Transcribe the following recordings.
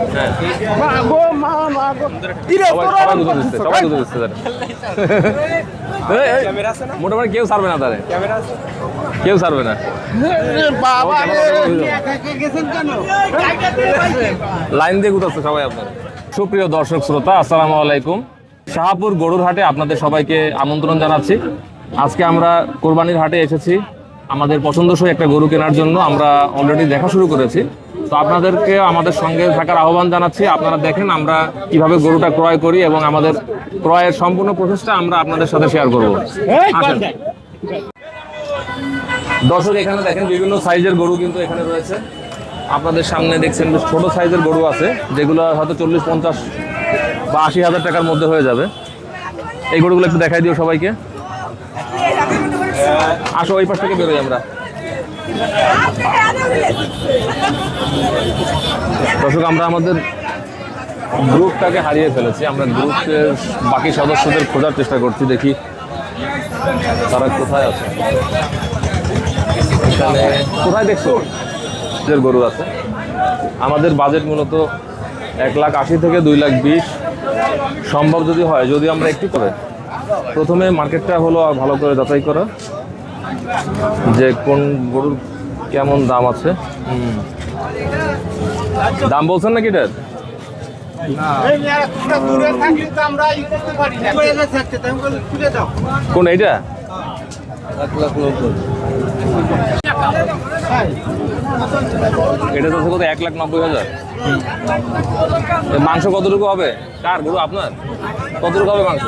মোটামুটি কেউ ছাড়বে না কেউ ছাড়বে না। লাইন দিয়ে গুতাচ্ছে সবাই আপনার। সুপ্রিয় দর্শক শ্রোতা আসসালামু আলাইকুম। শাহপুর গরুর হাটে আপনাদের সবাইকে আমন্ত্রণ জানাচ্ছি। আজকে আমরা কোরবানির হাটে এসেছি। আমাদের পছন্দসই একটা গরু কেনার জন্য আমরা অলরেডি দেখা শুরু করেছি। তো আপনাদেরকে আমাদের সঙ্গে থাকার আহ্বান জানাচ্ছি। আপনারা দেখেন আমরা কীভাবে গরুটা ক্রয় করি এবং আমাদের ক্রয়ের সম্পূর্ণ প্রসেসটা আমরা আপনাদের সাথে শেয়ার করব। দর্শক এখানে দেখেন বিভিন্ন সাইজের গরু কিন্তু এখানে রয়েছে। আপনাদের সামনে দেখছেন বেশ ছোট সাইজের গরু আছে যেগুলো হয়তো চল্লিশ পঞ্চাশ বা আশি হাজার টাকার মধ্যে হয়ে যাবে। এই গরুগুলো একটু দেখাই দিও সবাইকে। আসো ওই পাশ থেকে বেরোই আমরা। দর্শক, আমরা আমাদের গ্রুপটাকে হারিয়ে ফেলেছি। আমরা গ্রুপের বাকি সদস্যদের খোঁজার চেষ্টা করছি, দেখি তারা কোথায় আছে। কোথায় দেখছ? গরু আছে। আমাদের বাজেট মূলত এক লাখ আশি থেকে দুই লাখ বিশ। সম্ভব যদি হয়, যদি আমরা একটু করে। প্রথমে মার্কেটটা হলো ভালো করে যাচাই করা, যে কোন গরুর কেমন দাম আছে। দাম বলছেন নাকি এটার কোন এইটা? এটা তো কত এক লাখ নব্বই হাজার? মাংস কতটুকু হবে? কার গরু আপনার? কতটুকু হবে মাংস?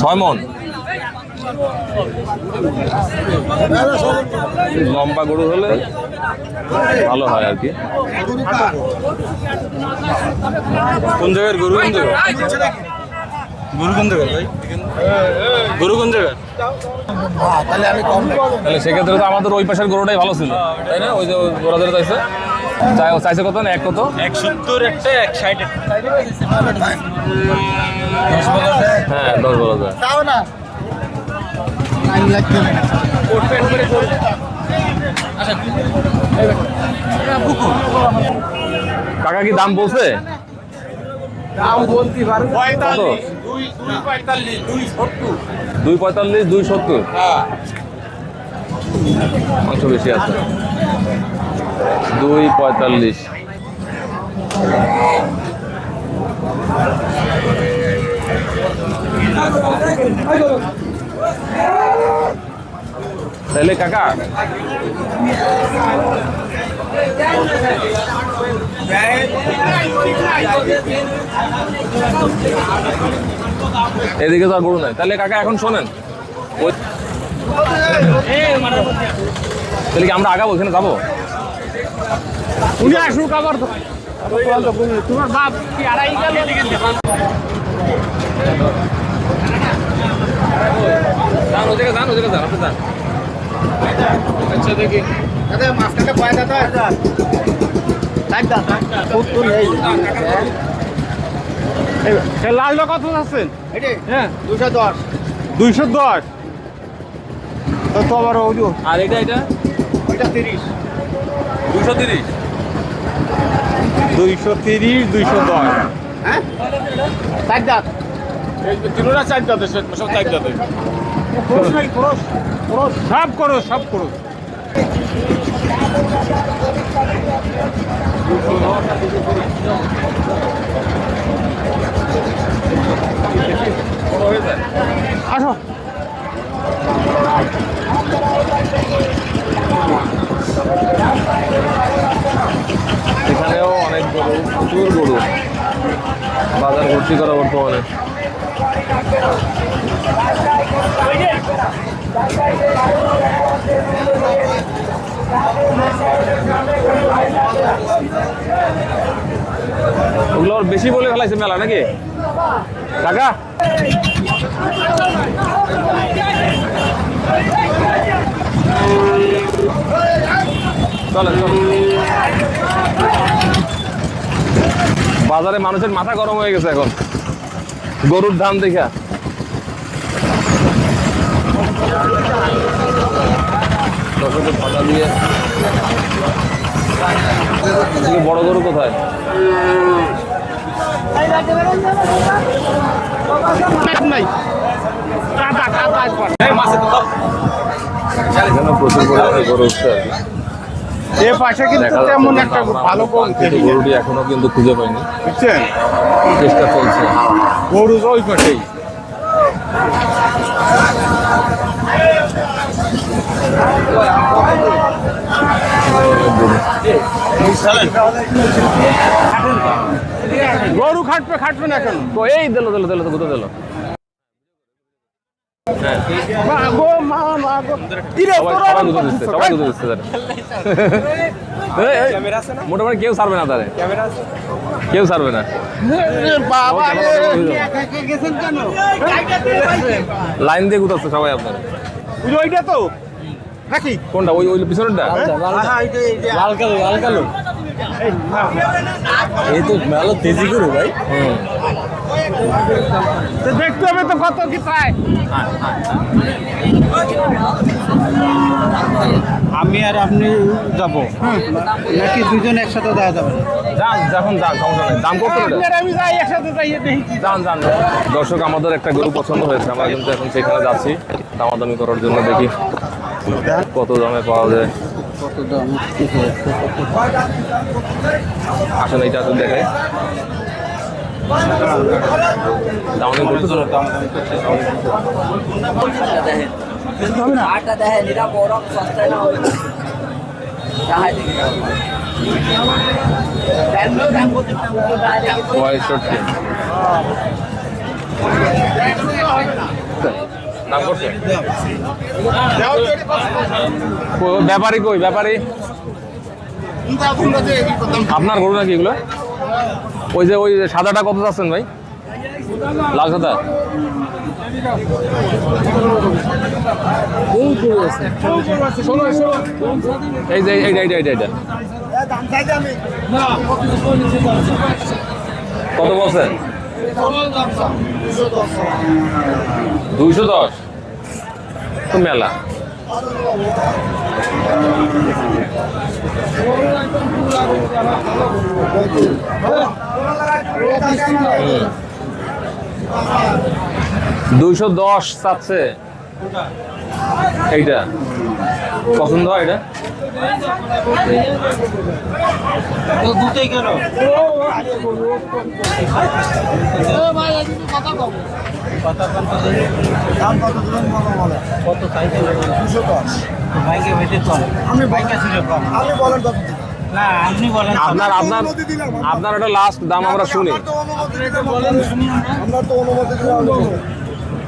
ছয় মন। লম্বা গরু হলে ভালো হয় আর কি। কোন জায়গার গরু কোন জায়গা গরু কোন ভাই? গরু কোন তাহলে সেক্ষেত্রে তো আমাদের ওই পাশের গরুটাই ভালো ছিল। তাই না? ওই যে ওরা ধরে চাইছে। চাই চাইছে কত না এক কত? এক সত্তর একটা এক ষাট হ্যাঁ দশ বলা যায়। টাইম লাগবে কাকা কি দাম বলছে? দাম বলতে পারব কত? দুই পঁয়তাল্লিশ দুই সত্তর দুই পঁয়তাল্লিশ দুই সত্তর। মাংস বেশি আছে। দুই পঁয়তাল্লিশ। তাহলে কাকা এদিকে তো আর গরু নাই। তাহলে কাকা এখন শোনেন। তাহলে কি আমরা আগাবো ওখানে যাব? উনি আসুক আবার তো। তোমার বাপ কি আড়াই গেল যান জায়গায় যান জায়গায় যান আপনি যান। আচ্ছা দেখি। লালটা কত আছেন দুশো দশ। দুইশো দশ। তো আবার আর এটা এটা? তিরিশ। দুশো তিরিশ? দুইশো তিরিশ দুইশো দশ। হ্যাঁ? চার দাঁত তিনোটা চার দাঁতে সব চার দাঁতে সব করো সব করো আসো। এখানেও অনেক গরু প্রচুর গরু। বাজার ভর্তি করা বর্তমানে। ওগুলো বেশি বলে ফেলাইছে মেলা নাকি? চলে। বাজারে মানুষের মাথা গরম হয়ে গেছে এখন। গরুর দাম দেখা। দিয়ে। বড় গরু কোথায়? প্রচুর পরিমাণে গরু উঠছে আর কি। এ পাশে কিন্তু তেমন একটা ভালো। গরুটি এখনও কিন্তু খুঁজে পাইনি। বুঝছেন? চেষ্টা চলছে। গরু ওই পাশেই। গরু খাটবে খাটবে না কেন তো এই দিল দিল দিল তো দিল। মোটামুটি কেউ ছাড়বে না তারে কেউ ছাড়বে না। বাবা লাইন দিয়ে গুতাচ্ছে সবাই আপনার। ওইটা তো? নাকি? কোনটা? ওই ওই পিছনেরটা? লাল কালো লাল কালো এই তো ভালো তেজি গরু ভাই। হুম। তো দেখতে হবে তো কত কি আমি আর আপনি যাব। নাকি দুজন একসাথে দেওয়া যাবে? যান যখন যান সমস্যা নেই দাম আমি যাই একসাথে যাই যান যান। দর্শক আমাদের একটা গরু পছন্দ হয়েছে। আমরা কিন্তু এখন সেখানে যাচ্ছি। দামাদামি করার জন্য দেখি কত দামে পাওয়া যায়। আসলে এটা আসেন তো দেখাই আটটা দেখেন এটা বড় সস্তায় না কো- ব্যাপারী কই? ব্যাপারী? আপনার গরু নাকি এগুলো? ওই যে, ওই সাদাটা কত চাচ্ছেন ভাই? লাল সাদা? এই যে এইটা এইটা এইটা এইটা কত বলছেন দুইশো দশ। তো মেলা। দুইশো দশ চাচ্ছে। এইটা। পছন্দ হয় এটা? দুটোই কেন কত সাইকেল দুশো দশ বাইকে বেঁচে চল। আমি বাইকে ছিল কম। আপনি বলেন না আপনার আপনার লাস্ট দাম আমরা শুনি। বলেন শুনি। আমরা তো অনুমতি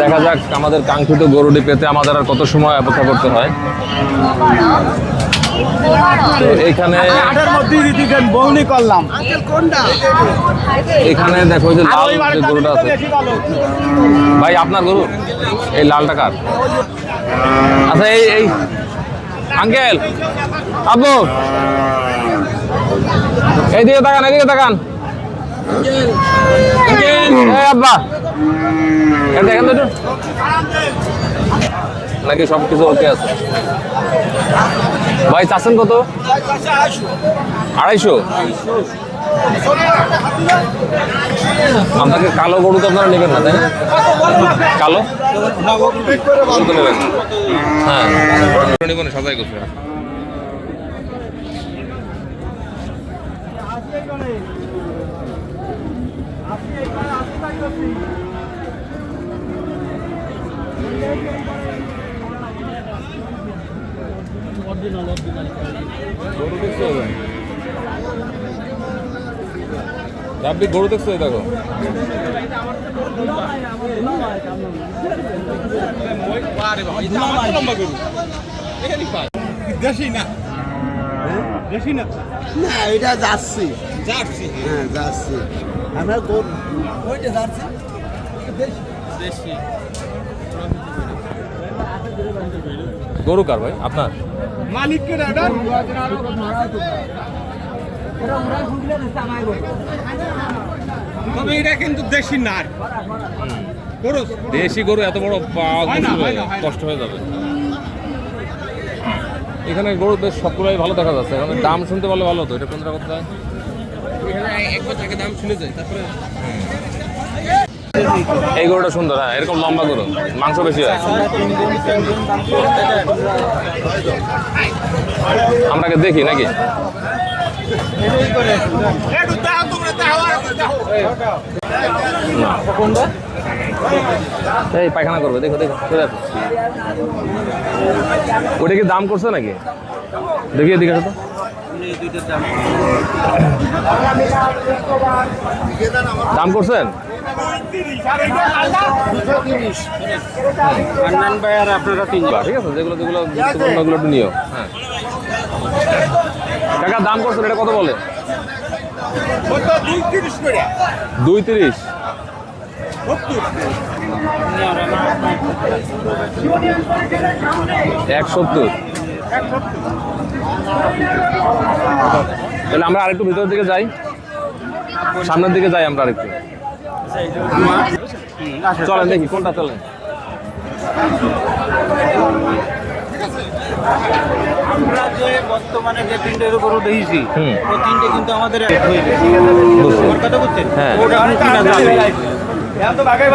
দেখা যাক আমাদের কাঙ্ক্ষিত গরুটি পেতে আমাদের আর কত সময় অপেক্ষা করতে হয়। এখানে করলাম। এখানে দেখো যে লাল যে গরুটা আছে। ভাই আপনার গরু? এই লালটা কার? আচ্ছা এই এই আঙ্কেল আব্বু। এইদিকে তাকান এইদিকে তাকান। আব্বা। দেখেন নাকি সব কিছু ওকে আছে? ভাই, চাচ্ছেন কত? আড়াইশো। আপনাকে কালো গরু তো আপনারা নেবেন না, তাই কালো? নেবেন হ্যাঁ। নেবেন সবাই করছে রাব্বি গরু দেখছ দেখো? দেশি না? দেশি না না এটা যাচ্ছি হ্যাঁ যাচ্ছি আমরা গরু ওইটা যাচ্ছে গরু কার ভাই? আপনার? মালিককে দাদা তবে এটা কিন্তু দেশি নার। গরু। দেশি গরু এত বড়। কষ্ট হয়ে যাবে। এখানে গরু বেশ সবগুলোই ভালো দেখা যাচ্ছে। এখানে দাম শুনতে পারলে ভালো হতো। এটা এই গরুটা সুন্দর হ্যাঁ এরকম লম্বা গরু, মাংস বেশি হয়। আমরাকে দেখি নাকি? এই পায়খানা করবে, দেখো দেখো। ওটা কি দাম করছে নাকি? দেখি এদিকে তো। দাম করছেন? ভাই আর আপনারা ঠিক আছে যেগুলো যেগুলো নিও। হ্যাঁ। দাম করছেন এটা কত বলে? দুই তিরিশ এক সত্তর। তাহলে আমরা আরেকটু ভিতরের দিকে যাই। সামনের দিকে যাই আমরা আরেকটু। চলেন দেখি কোনটা চলেন আমরা যে বর্তমানে যে তিনটে গরু দেখেছি হুম। ও তিনটে কিন্তু আমাদের এক হয়ে গেছে। বুঝছি। আমার কথা বুঝছেন হ্যাঁ। ওটা এখন কিনা যাবে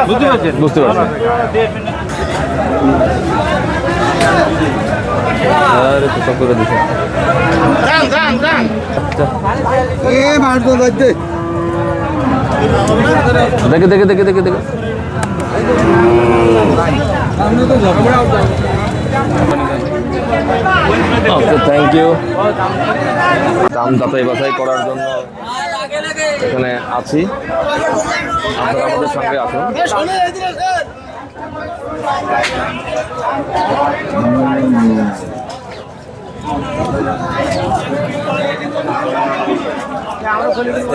বুঝতে পারছেন বুঝতে পারছি আরে তো সব করে দিছে। যান যান যান দেখে দেখে দেখে দেখে দেখে। ওকে থ্যাংক ইউ দাম যাচাই বাছাই করার জন্য এখানে আছি। আপনারা আমাদের সঙ্গে আসুন।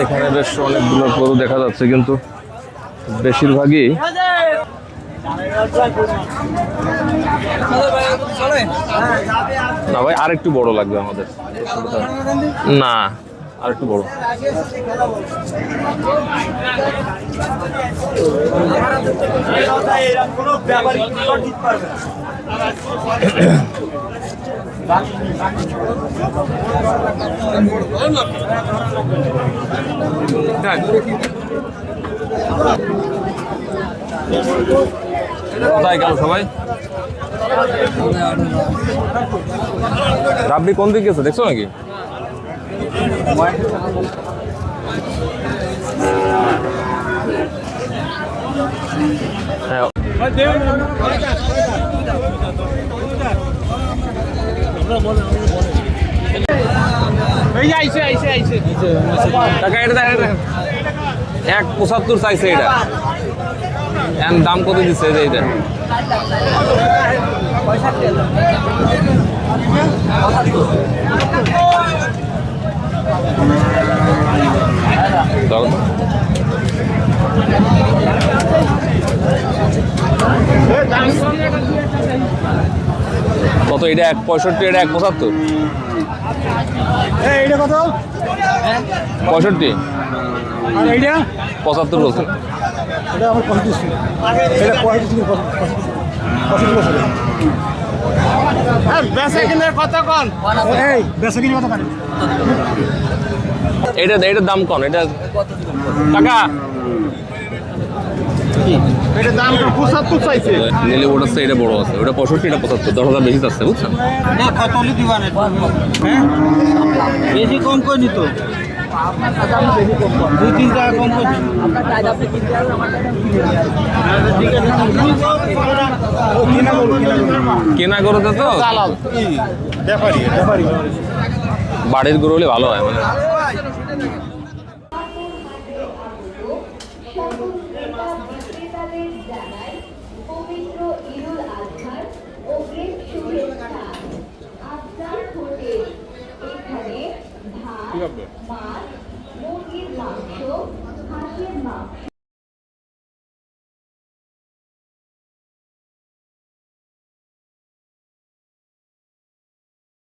এখানে বেশ অনেকগুলো গরু দেখা যাচ্ছে, কিন্তু বেশিরভাগই না ভাই, আরেকটু বড় লাগবে আমাদের। না, আরেকটু বড়। কোথায় গেল সবাই? রাব্বি কোন দিকে গেছে? দেখছ নাকি? হ্যাঁ এই যে আইছে আইছে আইছে টাকা এটা দেখ, এটা দেখ। এক পঁচাত্তর চাইছে এটা। দাম কত দিচ্ছে এই যে এটা ধরো তো। কত এটা এক পঁয়ষট্টি এটা এক পঁচাত্তর। এই এটা কত? পঁয়ষট্টি। আর এইটা? পঁচাত্তর বলছেন এটা আমার পঁয়ত্রিশ এটা পঁয়ত্রিশ হ্যাঁ এটা এটার দাম কম এটা টাকা এটা দাম চাইছে। নিলে ওটা এটা বড় আছে। ওটা পঁয়ষট্টি এটা পঁচাত্তর দশ হাজার বেশি যাচ্ছে বুঝছেন? না কত হলে দিবান হ্যাঁ? বেশি কম করে নিত। দুই তিন টাকা কম করে দিত। ও কিনা গরুতে তো? ব্যাপারী ব্যাপারী বাড়ির গরু হলে ভালো হয় মানে।